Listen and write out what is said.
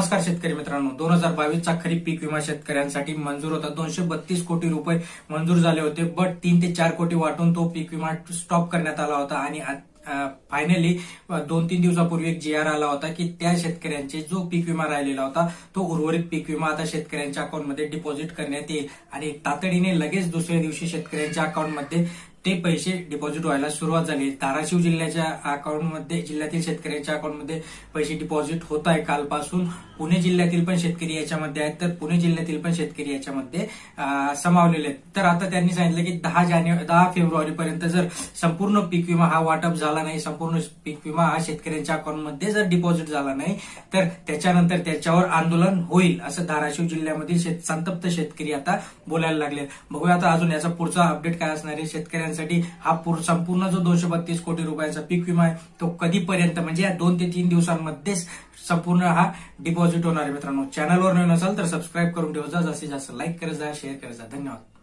नमस्कार शेतकरी मित्रांनो. दोन हजार बावीसचा खरीप पीक विमा शेतकऱ्यांसाठी मंजूर होता दोनशे बत्तीस कोटी रुपये मंजूर झाले होते बट तीन ते चार कोटी वाटून तो पीक विमा स्टॉप करण्यात आला होता. आणि फायनली दोन तीन दिवसापूर्वी एक जी आर आला होता की त्या शेतकऱ्यांचे जो पीक विमा राहिलेला होता तो उर्वरित पीक विमा आता शेतकऱ्यांच्या अकाउंटमध्ये डिपॉझिट करण्यात येईल. आणि तातडीने लगेच दुसऱ्या दिवशी शेतकऱ्यांच्या अकाउंटमध्ये ते पैसे डिपॉझिट व्हायला सुरुवात झाली. धाराशिव जिल्ह्याच्या अकाउंटमध्ये जिल्ह्यातील शेतकऱ्यांच्या अकाउंटमध्ये पैसे डिपॉझिट होत आहे. कालपासून पुणे जिल्ह्यातील पण शेतकरी याच्यामध्ये आहेत. तर पुणे जिल्ह्यातील पण शेतकरी याच्यामध्ये समावलेले आहेत. तर आता त्यांनी सांगितलं की दहा जानेवारी दहा फेब्रुवारी पर्यंत जर संपूर्ण पीक विमा हा वाटप झाला नाही संपूर्ण पीक विमा हा शेतकऱ्यांच्या अकाउंटमध्ये जर डिपॉझिट झाला नाही तर त्याच्यानंतर त्याच्यावर आंदोलन होईल असं धाराशिव जिल्ह्यामधील शेत संतप्त शेतकरी आता बोलायला लागले. बघूया आता अजून याचा पुढचा अपडेट काय असणार आहे. शेतकऱ्यांना शेतकऱ्यांसाठी हा संपूर्ण जो दोनशे बत्तीस कोटी रुपयाचा पीक विमा आहे तो कधीपर्यंत म्हणजे या दोन ते तीन दिवसांमध्येच संपूर्ण हा डिपॉझिट होणार आहे मित्रांनो. चॅनलवर नवीन असाल तर सबस्क्राईब करून ठेवा. जास्तीत जास्त लाईक करत जा शेअर करत जा. धन्यवाद.